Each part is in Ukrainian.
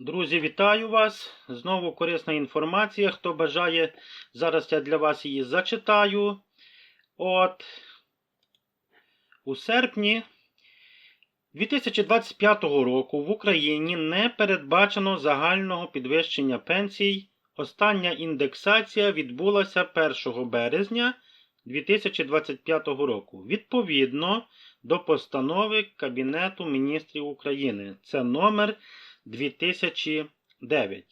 Друзі, вітаю вас! Знову корисна інформація. Хто бажає, зараз я для вас її зачитаю. От у серпні 2025 року в Україні не передбачено загального підвищення пенсій. Остання індексація відбулася 1 березня 2025 року. Відповідно до постанови Кабінету міністрів України. Це номер 2009.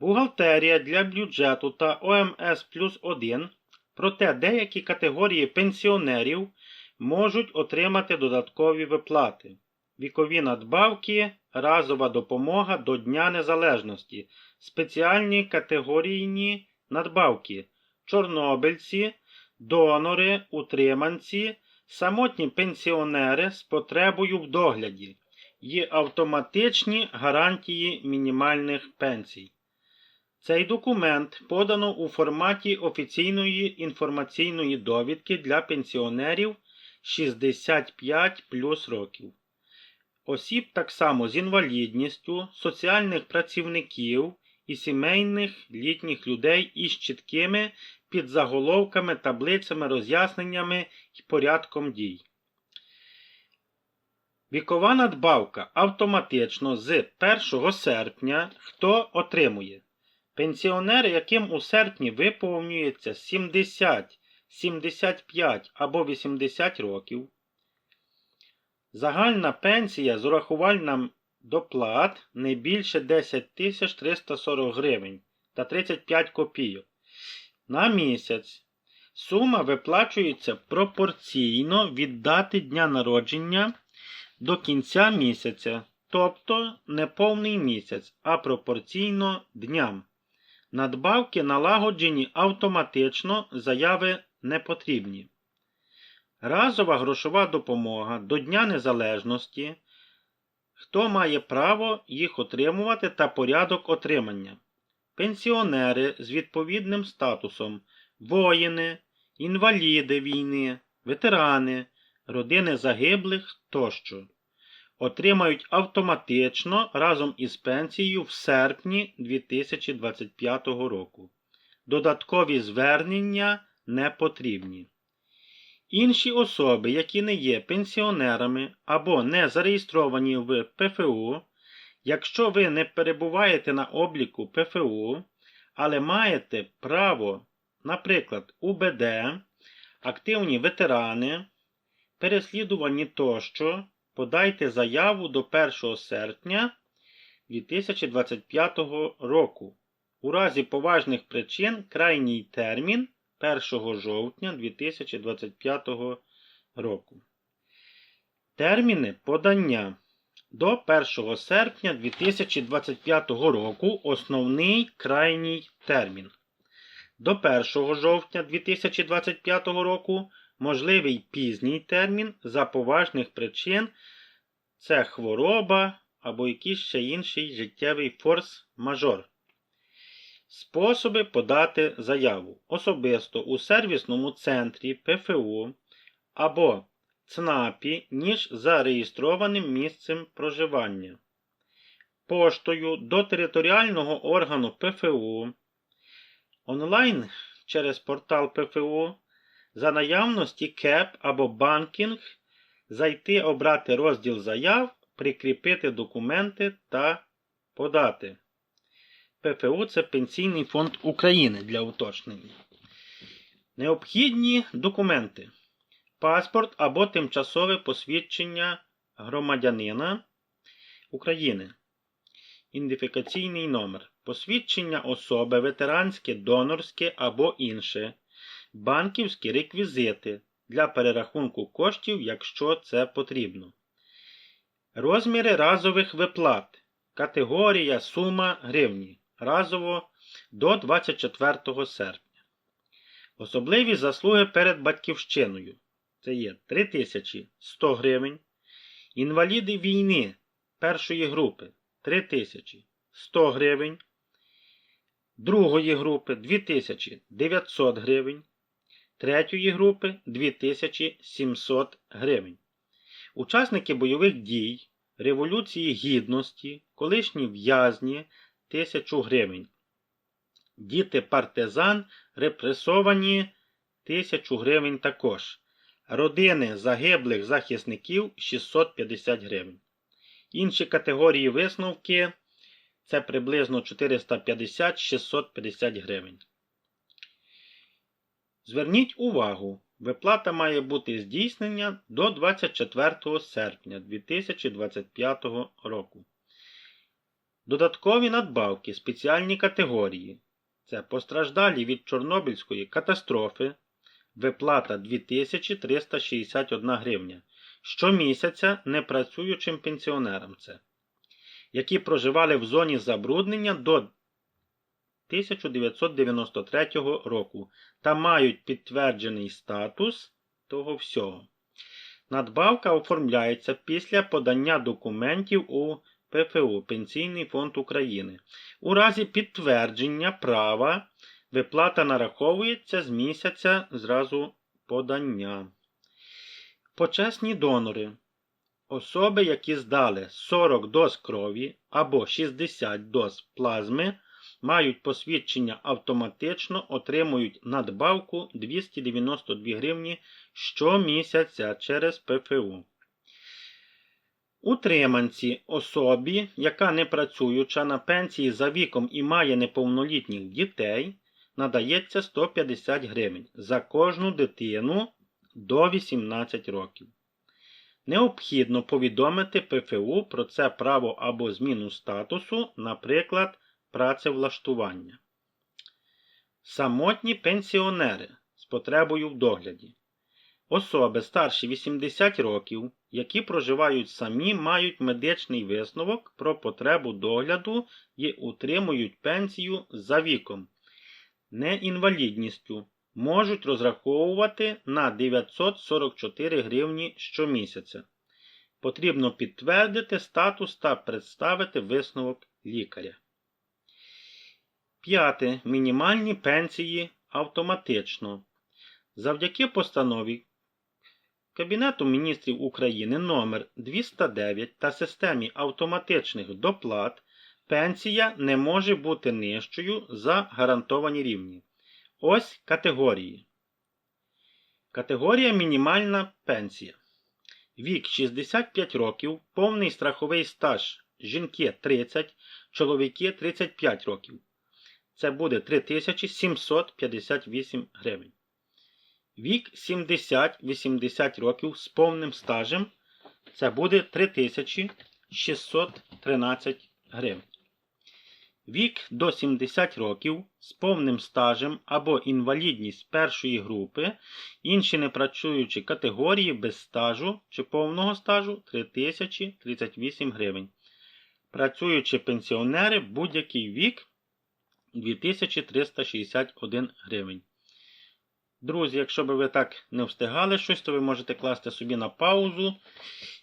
Бухгалтерія для бюджету та ОМС плюс 1. Проте деякі категорії пенсіонерів можуть отримати додаткові виплати. Вікові надбавки, разова допомога до Дня Незалежності, спеціальні категорійні надбавки, чорнобильці, донори, утриманці, самотні пенсіонери з потребою в догляді є автоматичні гарантії мінімальних пенсій. Цей документ подано у форматі офіційної інформаційної довідки для пенсіонерів 65 плюс років. Осіб так само з інвалідністю, соціальних працівників і сімейних літніх людей із чіткими підзаголовками, таблицями, роз'ясненнями і порядком дій. Вікова надбавка автоматично з 1 серпня хто отримує? Пенсіонери, яким у серпні виповнюється 70, 75 або 80 років. Загальна пенсія з урахуванням доплат не більше 10 340 гривень та 35 копійок на місяць. Сума виплачується пропорційно від дати дня народження до кінця місяця, тобто не повний місяць, а пропорційно дням. Надбавки налагоджені автоматично, заяви не потрібні. Разова грошова допомога до Дня Незалежності. Хто має право їх отримувати та порядок отримання? Пенсіонери з відповідним статусом, воїни, інваліди війни, ветерани, родини загиблих тощо отримають автоматично разом із пенсією в серпні 2025 року. Додаткові звернення не потрібні. Інші особи, які не є пенсіонерами або не зареєстровані в ПФУ, якщо ви не перебуваєте на обліку ПФУ, але маєте право, наприклад, УБД, активні ветерани, переслідувані тощо, подайте заяву до 1 серпня 2025 року. У разі поважних причин крайній термін 1 жовтня 2025 року. Терміни подання до 1 серпня 2025 року основний крайній термін. До 1 жовтня 2025 року можливий пізній термін за поважних причин це хвороба або якийсь ще інший життєвий форс-мажор. Способи подати заяву особисто у сервісному центрі ПФУ або ЦНАПі, ніж зареєстрованим місцем проживання. Поштою до територіального органу ПФУ. Онлайн через портал ПФУ за наявності КЕП або банкінг зайти обрати розділ заяв, прикріпити документи та подати. ПФУ це Пенсійний фонд України для уточнення. Необхідні документи. Паспорт або тимчасове посвідчення громадянина України. Ідентифікаційний номер. Посвідчення особи, ветеранське, донорське або інше. Банківські реквізити для перерахунку коштів, якщо це потрібно. Розміри разових виплат. Категорія сума гривні. Разово до 24 серпня. Особливі заслуги перед батьківщиною. Це є 3100 гривень. Інваліди війни першої групи 3100 гривень. Другої групи 2900 гривень третьої групи 2700 гривень. Учасники бойових дій Революції Гідності, колишні в'язні 1000 гривень. Діти партизан репресовані 1000 гривень також. Родини загиблих захисників 650 гривень. Інші категорії висновки це приблизно 450-650 гривень. Зверніть увагу, виплата має бути здійснення до 24 серпня 2025 року. Додаткові надбавки спеціальні категорії це постраждалі від Чорнобильської катастрофи, виплата 2361 гривня. Щомісяця непрацюючим пенсіонерам це, які проживали в зоні забруднення до 1993 року та мають підтверджений статус того всього. Надбавка оформляється після подання документів у ПФУ Пенсійний фонд України. У разі підтвердження права виплата нараховується з місяця зразу подання. Почесні донори. Особи, які здали 40 доз крові або 60 доз плазми, мають посвідчення автоматично отримують надбавку 292 гривні щомісяця через ПФУ. Утриманці особі, яка не працююча на пенсії за віком і має неповнолітніх дітей, надається 150 гривень за кожну дитину до 18 років. Необхідно повідомити ПФУ про це право або зміну статусу, наприклад, працевлаштування. Самотні пенсіонери з потребою в догляді. Особи старші 80 років, які проживають самі, мають медичний висновок про потребу догляду і утримують пенсію за віком, не інвалідністю, можуть розраховувати на 944 гривні щомісяця. Потрібно підтвердити статус та представити висновок лікаря. П'яте. Мінімальні пенсії автоматично. Завдяки постанові Кабінету міністрів України номер 209 та системі автоматичних доплат пенсія не може бути нижчою за гарантовані рівні. Ось категорії. Категорія мінімальна пенсія. Вік 65 років, повний страховий стаж жінки 30, чоловіки 35 років. Це буде 3758 гривень. Вік 70-80 років з повним стажем. Це буде 3613 гривень. Вік до 70 років з повним стажем або інвалідність першої групи, інші непрацюючі категорії без стажу чи повного стажу 3038 гривень. Працюючі пенсіонери будь-який вік 2361 гривень. Друзі, якщо би ви так не встигали щось, то ви можете класти собі на паузу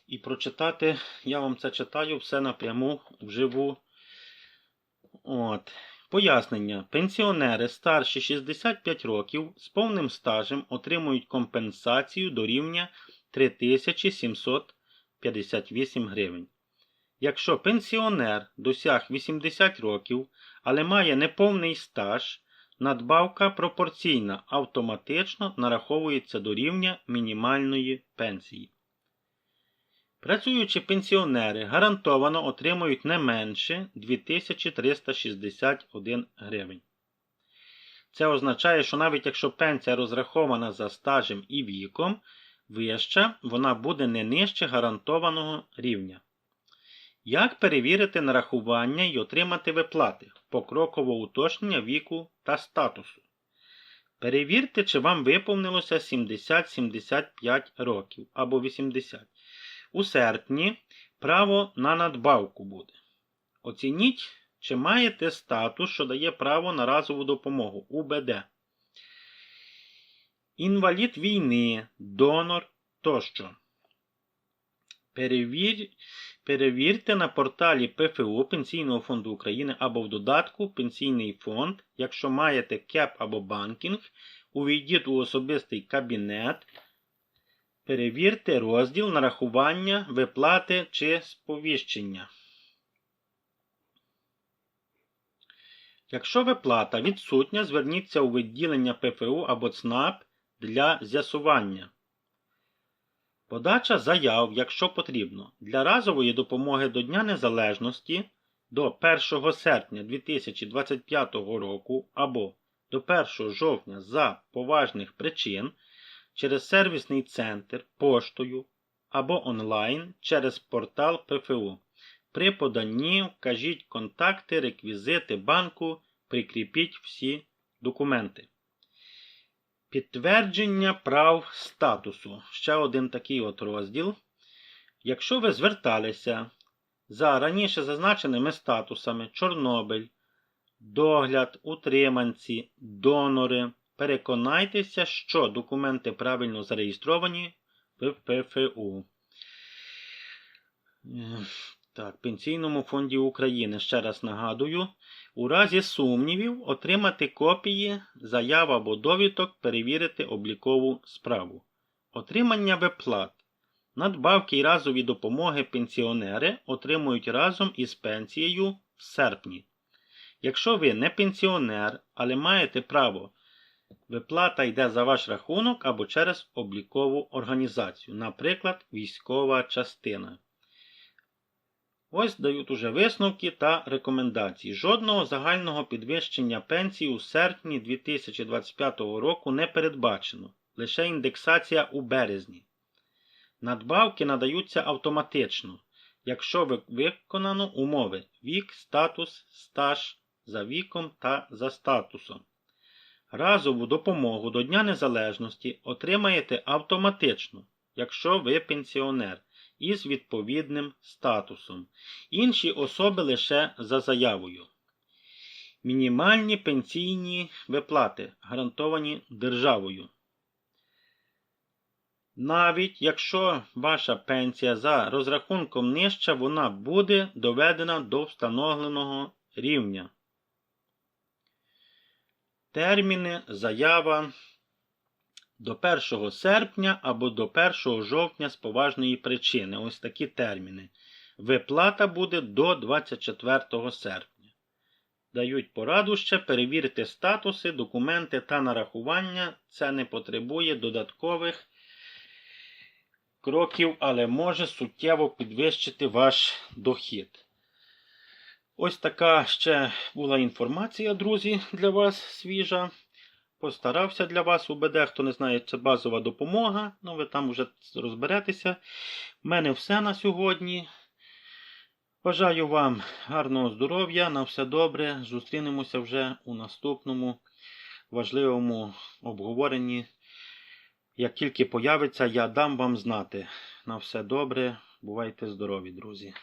і прочитати. Я вам це читаю все напряму вживу. От. Пояснення. Пенсіонери старші 65 років з повним стажем отримують компенсацію до рівня 3758 гривень. Якщо пенсіонер досяг 80 років, але має неповний стаж, надбавка пропорційна автоматично нараховується до рівня мінімальної пенсії. Працюючі пенсіонери гарантовано отримують не менше 2361 гривень. Це означає, що навіть якщо пенсія розрахована за стажем і віком, вища вона буде не нижче гарантованого рівня. Як перевірити нарахування і отримати виплати? Покрокове уточнення віку та статусу. Перевірте, чи вам виповнилося 70-75 років або 80. У серпні право на надбавку буде. Оцініть, чи маєте статус, що дає право на разову допомогу УБД. Інвалід війни, донор тощо. Перевір... Перевірте на порталі ПФУ Пенсійного фонду України або в додатку Пенсійний фонд, якщо маєте КЕП або банкінг, увійдіть у особистий кабінет Перевірте розділ нарахування, виплати чи сповіщення. Якщо виплата відсутня, зверніться у відділення ПФУ або ЦНАП для з'ясування. Подача заяв, якщо потрібно, для разової допомоги до Дня Незалежності до 1 серпня 2025 року або до 1 жовтня за поважних причин через сервісний центр поштою або онлайн через портал ПФУ. При поданні вкажіть контакти, реквізити банку, прикріпіть всі документи. Підтвердження прав статусу. Ще один такий от розділ. Якщо ви зверталися за раніше зазначеними статусами Чорнобиль, догляд, утриманці, донори, переконайтеся, що документи правильно зареєстровані в ПФУ. Так, Пенсійному фонді України ще раз нагадую. У разі сумнівів отримати копії заяв або довідок, перевірити облікову справу. Отримання виплат. Надбавки і разові допомоги пенсіонери отримують разом із пенсією в серпні. Якщо ви не пенсіонер, але маєте право, виплата йде за ваш рахунок або через облікову організацію, наприклад, військова частина. Ось дають уже висновки та рекомендації. Жодного загального підвищення пенсії у серпні 2025 року не передбачено, лише індексація у березні. Надбавки надаються автоматично, якщо виконано умови вік, статус, стаж за віком та за статусом. Разову допомогу до Дня Незалежності отримаєте автоматично, якщо ви пенсіонер із відповідним статусом. Інші особи лише за заявою. Мінімальні пенсійні виплати гарантовані державою. Навіть якщо ваша пенсія за розрахунком нижча, вона буде доведена до встановленого рівня. Терміни заява до 1 серпня або до 1 жовтня з поважної причини. Ось такі терміни. Виплата буде до 24 серпня. Дають пораду ще перевірити статуси, документи та нарахування. Це не потребує додаткових кроків, але може суттєво підвищити ваш дохід. Ось така ще була інформація, друзі, для вас свіжа. Постарався для вас УБД, хто не знає, це базова допомога. Ну, ви там вже розберетеся. У мене все на сьогодні. Бажаю вам гарного здоров'я, на все добре. Зустрінемося вже у наступному важливому обговоренні. Як тільки появиться, я дам вам знати. На все добре. Бувайте здорові, друзі.